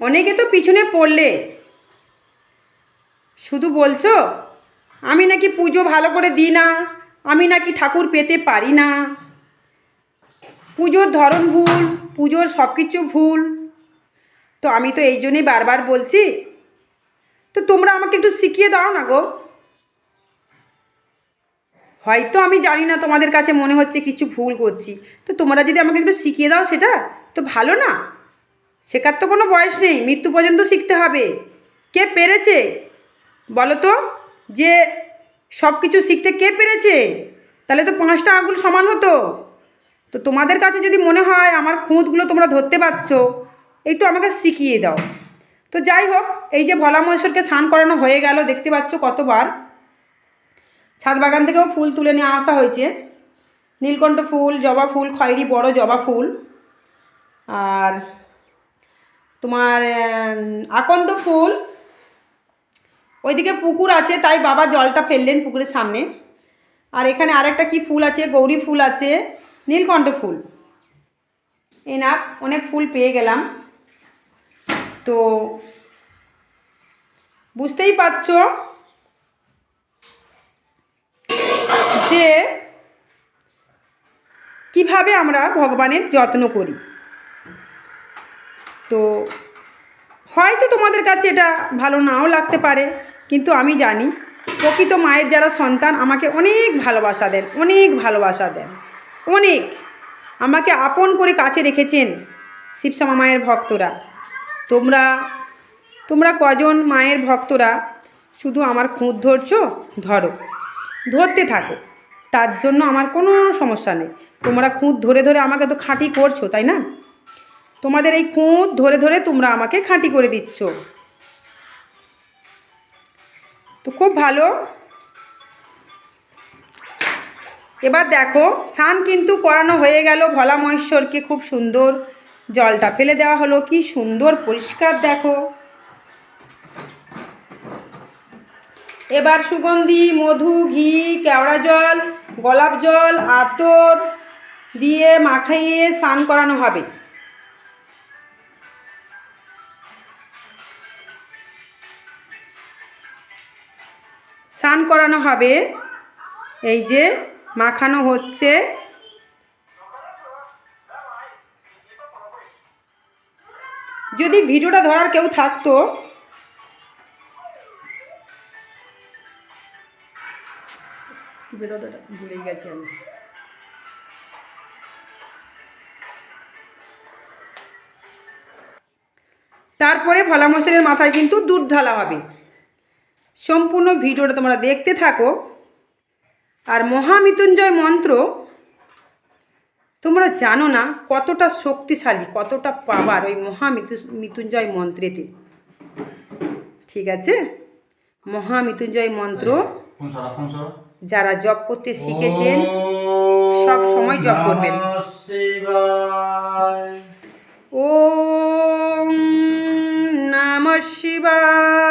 অনেকে তো পিছনে পড়লে। শুধু বলছো? আমি নাকি পুজো ভালো করে দিই না, আমি নাকি ঠাকুর পেতে পারি না। পুজোর ধরন ভুল, পুজোর সব কিছু ভুল। তো আমি তো এই জন্যই বারবার বলছি। তো তোমরা আমাকে একটু শিখিয়ে দাও না গো। হয়তো আমি জানি না তোমাদের কাছে মনে হচ্ছে কিছু ভুল করছি। তো তোমরা যদি আমাকে একটু শিখিয়ে দাও সেটা, তো ভালো না। শেখার তো কোনো বয়স নেই, মৃত্যু পর্যন্ত শিখতে হবে। কে পেরেছে? বলো তো, যে সব কিছু শিখতে কে পেরেছে? তাহলে তো পাঁচটা আঙুল সমান হতো। তো তোমাদের কাছে যদি মনে হয় আমার খুঁতগুলো তোমরা ধরতে পারছ, একটু আমাকে শিখিয়ে দাও। তো যাই হোক, এই যে ভোলা মহেশ্বরকে স্নান করানো হয়ে গেল, দেখতে পাচ্ছ কতবার। ছাদ বাগান থেকেও ফুল তুলে নিয়ে আসা হয়েছে। নীলকণ্ঠ ফুল, জবা ফুল, খয়েরি বড় জবা ফুল। আর তোমার আকন্দ ফুল। ওইদিকে পুকুর আছে, তাই বাবা জলটা ফেললেন পুকুরের সামনে। আর এখানে আরেকটা কি ফুল আছে? গৌরী ফুল আছে, নীলকণ্ঠ ফুল। এই না, অনেক ফুল পেয়ে গেলাম। তো বুঝতেই পারছ যে কীভাবে আমরা ভগবানের যত্ন করি। তো হয়তো তোমাদের কাছে এটা ভালো নাও লাগতে পারে, কিন্তু আমি জানি প্রকৃত মায়ের যারা সন্তান আমাকে অনেক ভালোবাসা দেন, অনেক ভালোবাসা দেন, অনেক। আমাকে আপন করে কাছে রেখেছেন শিবশ্যামা মায়ের ভক্তরা। তোমরা তোমরা কজন মায়ের ভক্তরা শুধু আমার খুঁত ধরছো? ধরো, ধরতে থাকো। তার জন্য আমার কোনো সমস্যা নেই। তোমরা খুঁত ধরে ধরে আমাকে তো খাঁটি করছ, তাই না? তোমাদের এই খুঁত ধরে ধরে তোমরা আমাকে খাঁটি করে দিচ্ছ। তো খুব ভালো। এবার দেখো, স্নান কিন্তু করানো হয়ে গেল ভোলা মহেশ্বরকে, খুব সুন্দর জলটা ফেলে দেওয়া হলো, কি সুন্দর পরিষ্কার দেখো। এবার সুগন্ধি, মধু, ঘি, কেওড়া জল, গোলাপ জল, আতর দিয়ে মাখাইয়ে স্নান করানো হবে। করানো হবে। এই যে মাখানো হচ্ছে। যদি ভিডিওটা ধরার কেউ থাকতো গেছি আমি। তারপরে ভোলা মশাইয়ের মাথায় কিন্তু দুধ ঢালা হবে। সম্পূর্ণ ভিডিওটা তোমরা দেখতে থাকো। আর মহামৃত্যুঞ্জয় মন্ত্র তোমরা জানো না কতটা শক্তিশালী কতটা পাওয়ার ওই মহামৃত্যু মৃত্যুঞ্জয় মন্ত্রেতে। ঠিক আছে? মহামৃত্যুঞ্জয় মন্ত্র যারা জপ করতে শিখেছেন সব সময় জপ করবেন। ও নম শিবায়।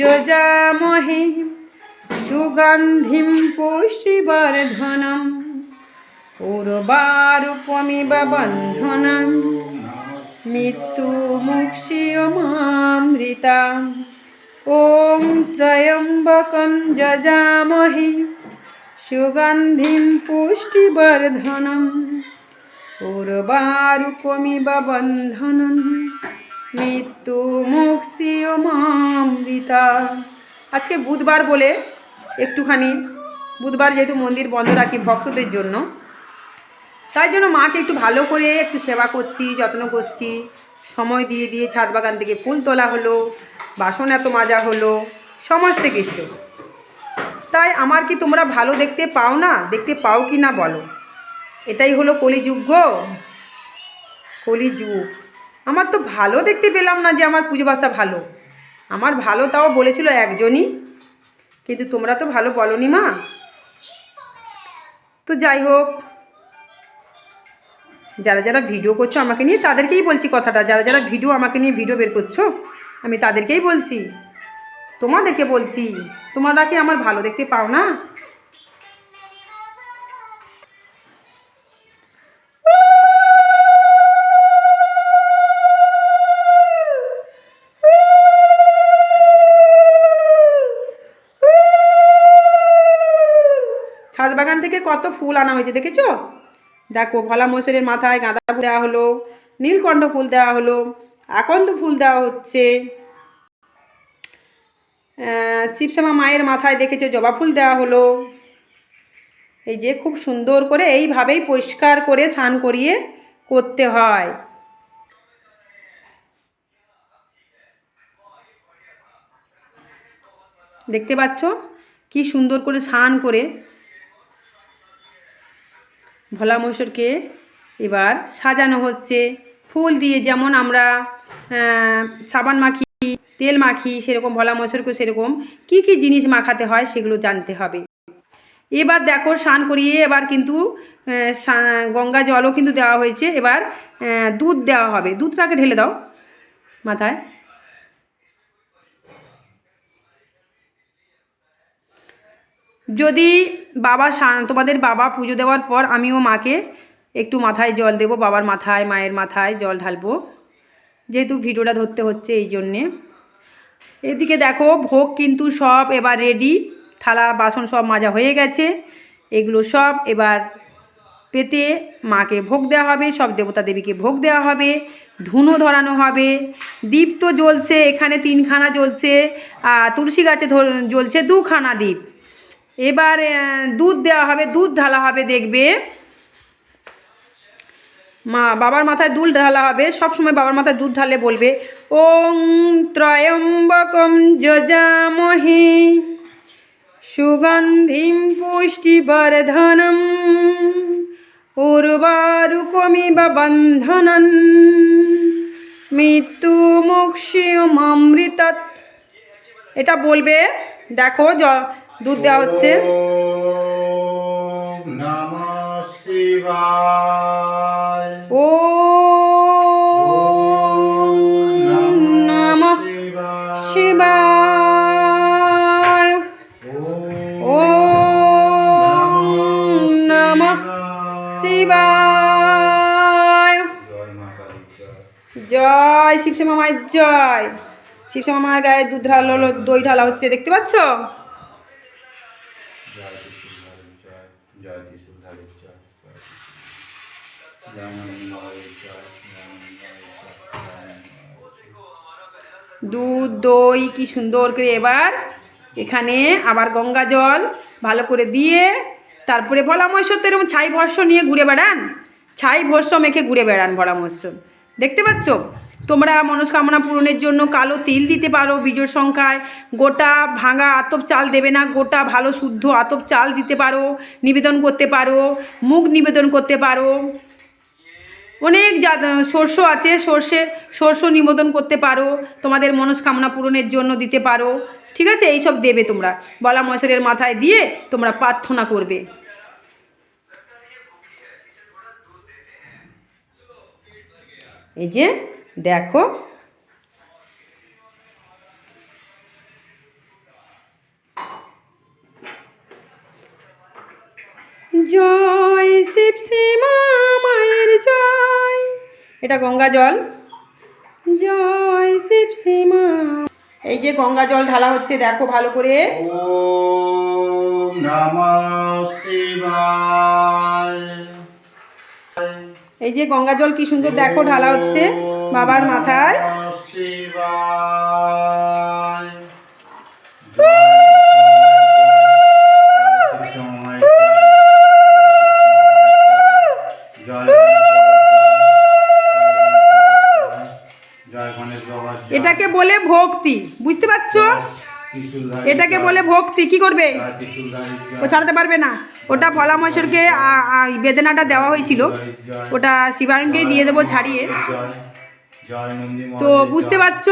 যজামহে সুগন্ধিম পুষ্টিবর্ধনম উর্বারূপমিব বন্ধনম মৃত্যুমুক্ষিয়মামৃতা ॐ त्रयम्बकं যজামহে सुगन्धिं पुष्टिवर्धनम्। उर्वारुकमिव बन्धनम् মৃত্যু মুক্ষিয়মামৃতা আজকে বুধবার বলে একটুখানি, বুধবার যেহেতু মন্দির বন্ধ রাখি ভক্তদের জন্য, তাই জন্য মাকে একটু ভালো করে একটু সেবা করছি, যত্ন করছি। সময় দিয়ে দিয়ে ছাদ বাগান থেকে ফুল তোলা হলো, বাসন এত মাজা হলো, সমস্ত কিছু। তাই আমার কি তোমরা ভালো দেখতে পাও না? দেখতে পাও কি না বলো? এটাই হলো কলিযুগ গো। কলিযুগ। আমার তো ভালো দেখতে পেলাম না যে আমার পুজো বাসা ভালো। আমার ভালো তাও বলেছিল একজনই, কিন্তু তোমরা তো ভালো বলনি মা। তো যাই হোক, যারা যারা ভিডিও করছ আমাকে নিয়ে তাদেরকেই বলছি কথাটা, যারা যারা ভিডিও আমাকে নিয়ে ভিডিও বের করছ, আমি তাদেরকেই বলছি। তোমাদেরকে বলছি, তোমরা কি আমার ভালো দেখতে পাও না? ছাদ বাগান থেকে কত ফুল আনা হয়েছে দেখেছ? দেখো ভোলা মশারের মাথায় গাঁদা ফুল দেওয়া হলো, নীলকণ্ঠ ফুল দেওয়া হলো, আকন্দ ফুল দেওয়া হচ্ছে। শিবশ্যামা মায়ের মাথায় দেখেছ জবা ফুল দেওয়া হলো। এই যে খুব সুন্দর করে এইভাবেই পরিষ্কার করে স্নান করিয়ে করতে হয়। দেখতে পাচ্ছ? কি সুন্দর করে স্নান করে ভোলা মসুরকে এবার সাজানো হচ্ছে। ফুল দিয়ে যেমন আমরা সাবান মাখি, তেল মাখি, সেরকম ভোলা মসুরকে সেরকম কি কি জিনিস মাখাতে হয় সেগুলো জানতে হবে। এবার দেখো স্নান করিয়ে এবার কিন্তু গঙ্গা জলও কিন্তু দেওয়া হয়েছে। এবার দুধ দেওয়া হবে। দুধটাকে ঢেলে দাও মাথায়। যদি বাবা তোমাদের বাবা পুজো দেওয়ার পর আমিও মাকে একটু মাথায় জল দেবো, বাবার মাথায়, মায়ের মাথায় জল ঢালবো। যেহেতু ভিডিওটা ধরতে হচ্ছে এই জন্যে। এদিকে দেখো, ভোগ কিন্তু সব এবার রেডি থালা, বাসন সব মাজা হয়ে গেছে। এগুলো সব এবার পেতে মাকে ভোগ দেওয়া হবে, সব দেবতা দেবীকে ভোগ দেওয়া হবে, ধুনো ধরানো হবে। দীপ তো জ্বলছে, এখানে তিনখানা জ্বলছে তুলসী গাছে জ্বলছে দুখানা দ্বীপ এবার দুধ দেওয়া হবে, দুধ ঢালা হবে, দেখবে। মা, বাবার মাথায় দুধ ঢালা হবে সব সময় বাবার মাথায় দুধ ঢালে বলবে, ওং ত্রয়ম্বকম যজামহে সুগন্ধিম পুষ্টিবর্ধনম উর্বারুকমিব বন্ধনন মৃত্যু মুক্ষিয়মৃত এটা বলবে, দেখো, জ দুধ দেওয়া হচ্ছে। ওম নমঃ শিবায়। ও নমঃ শিবায়। জয় শিবশ্যামা মায়ের জয়। শিবশ্যামা মায়ের গায়ে দুধ ঢালা হলো দই ঢালা হচ্ছে দেখতে পাচ্ছ জয় ত্রিশূলধারী জয় জয় ত্রিশূলধারী জয় জয় ত্রিশূল- জয় মণিময়ের জয় জয় মণিময়ের জয় জয় মণিময়ের জয়। দুধ, দই কি সুন্দর করে এবার এখানে আবার গঙ্গা জল ভালো করে দিয়ে তারপরে বলা মৎস্য তো এরকম ছাই ভস্য নিয়ে ঘুরে বেড়ান। ছাই ভস্য মেখে ঘুরে বেড়ান বলা মৎস্য দেখতে পাচ্ছ? তোমরা মনস্কামনা পূরণের জন্য কালো তিল দিতে পারো বীজোর সংখ্যায়। গোটা ভাঙা আতপ চাল দেবে না, গোটা ভালো শুদ্ধ আতপ চাল দিতে পারো, নিবেদন করতে পারো মুগ নিবেদন করতে পারো। অনেক যা শস্য আছে, সর্ষে শস্য নিবেদন করতে পারো, তোমাদের মনস্কামনা পূরণের জন্য দিতে পারো। ঠিক আছে? এইসব দেবে তোমরা। বলা মশরের মাথায় দিয়ে তোমরা প্রার্থনা করবে। এই যে দেখো। জয় শিব সীমা মায়ের জয়। এটা গঙ্গা জল। জয় শিব সীমা। এই যে গঙ্গা জল ঢালা হচ্ছে দেখো ভালো করে। এই যে গঙ্গা জল কি সুন্দর দেখো ঢালা হচ্ছে। বাবার মাথায়। এটাকে বলে ভক্তি, বুঝতে পারছ এটাকে বলে ভক্তি, কি করবে। ও ছাড়তে পারবে না ওটা আ- বেদনাটা দেওয়া হয়েছিল ওটা শিবায়নকেই দিয়ে দেবো ছাড়িয়ে তো বুঝতে। পারছ?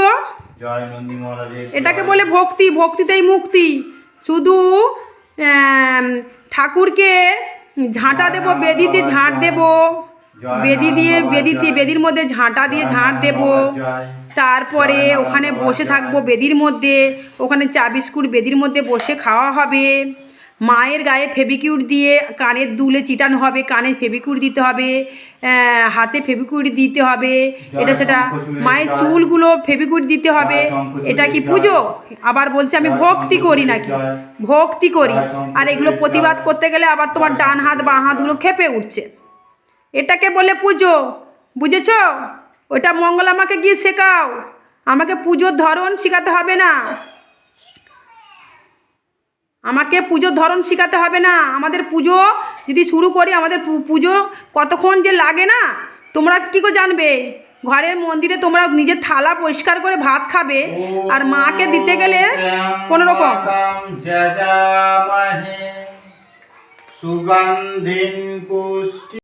এটাকে বলে ভক্তি ভক্তিতেই মুক্তি। শুধু ঠাকুরকে ঝাঁটা দেব বেদিতে ঝাঁট দেব। বেদি দিয়ে বাবার বেদি দিয়ে জয়। বেদির মধ্যে ঝাঁটা দিয়ে ঝাঁট দেব। তারপরে ওখানে বসে। থাকব বেদির মধ্যে। ওখানে চা বিস্কুট বেদির মধ্যে বসে খাওয়া হবে। মায়ের গায়ে ফেবিকিউট দিয়ে কানের দুলে চিটানো হবে কানে ফেবিকিউট দিতে হবে হাতে ফেবিকিউট দিতে হবে এটা সেটা মায়ের চুলগুলো ফেবিকিউট দিতে হবে এটা কি পুজো? আবার বলছে আমি ভক্তি করি নাকি? ভক্তি করি। আর এগুলো প্রতিবাদ করতে গেলে আবার তোমার ডান হাত বা হাতগুলো খেপে উঠছে। এটাকে বলে পুজো। বুঝেছ? ওটা মঙ্গল আমাকে গিয়ে শেখাও। আমাকে পুজোর ধরন শেখাতে হবে না। আমাকে পুজোর ধরন শেখাতে হবে না। আমাদের পুজো যদি শুরু করি আমাদের পুজো কতক্ষণ যে লাগে না? তোমরা কী করে জানবে? ঘরের মন্দিরে তোমরা নিজের থালা পরিষ্কার করে ভাত খাবে আর মাকে দিতে গেলে কোনো রকম। সুগন্ধিন পুষ্টি